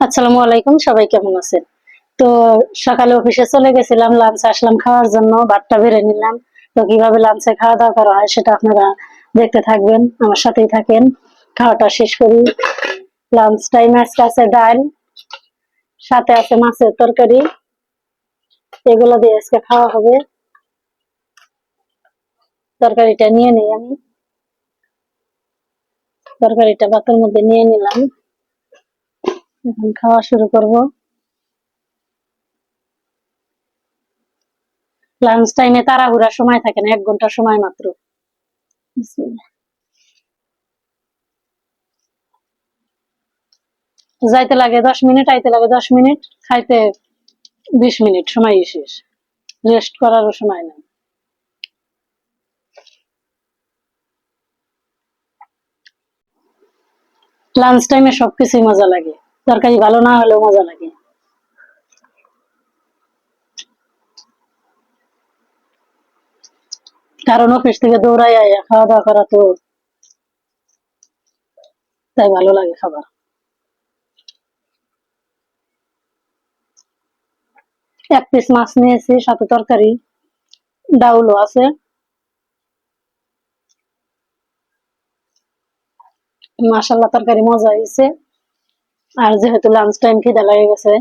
আসসালামু আলাইকুম, সবাই কেমন আছেন? তো সকালে অফিসে চলে গেছিলাম লাঞ্চ আসলাম খাওয়ার জন্য, ভাতটা বেড়ে নিলাম। তো কীভাবে লাঞ্চে খাওয়া দাওয়া করা হয় সেটা আপনারা দেখতে থাকবেন, আমার সাথেই থাকেন। খাওয়াটা শেষ করি। লাঞ্চ টাইম আজকে আছে ডাল, সাথে আছে মাছের তরকারি। এগুলো দিয়ে আজকে খাওয়া হবে। তরকারিটা নিয়ে নেই আমি। তরকারিটা বাতের মধ্যে নিয়ে নিলাম। এখন খাওয়া শুরু করব। লাঞ্চ টাইমে তাড়াহুড়া সময় থাকে না, এক ঘণ্টা সময় মাত্র। যাইতে লাগে দশ মিনিট, আইতে লাগে দশ মিনিট, খাইতে বিশ মিনিট সময় শেষ। রেস্ট করারও সময় নেই। লাঞ্চ টাইমে সবকিছুই মজা লাগে। তরকারি ভালো না হলেও মজা লাগে। কারণ অফিস থেকে দৌড়াই আয়া, খাওয়া দাওয়া করা তো তাই ভালো লাগে খাবার। এক পিস মাছ নিয়েছি, সাথে তরকারি, ডাউলও আছে। মাসাল্লাহ তরকারি মজা হয়েছে। আর যেহেতু লাঞ্চ টাইম খিদা লেগে গেছে,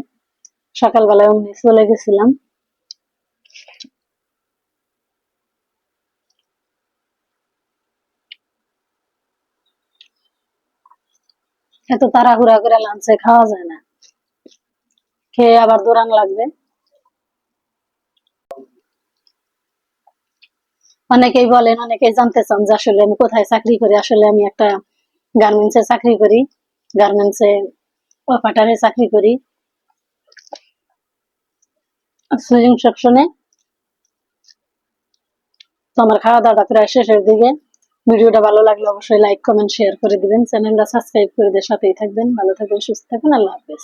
সকালবেলায় অমনি চলে গেছিলাম। এত তাড়াহুড়া করে লাঞ্চে খাওয়া যায় না। খেয়ে আবার দৌড়ান লাগবে। অনেকেই বলেন, অনেকেই জানতে চান যে আসলে আমি কোথায় চাকরি করি। আসলে আমি একটা গার্মেন্টসে চাকরি করি। গার্মেন্টসে অপারেটারে চাকরি করি। সুইং সেকশনে তো আমার খাওয়া দাওয়াটা প্রায় শেষের দিকে ভিডিওটা ভালো লাগলে অবশ্যই লাইক কমেন্ট শেয়ার করে দিবেন। চ্যানেলটা সাবস্ক্রাইব করে দিয়ে সাথেই থাকবেন। ভালো থাকবেন, সুস্থ থাকবেন। আল্লাহ হাফেজ।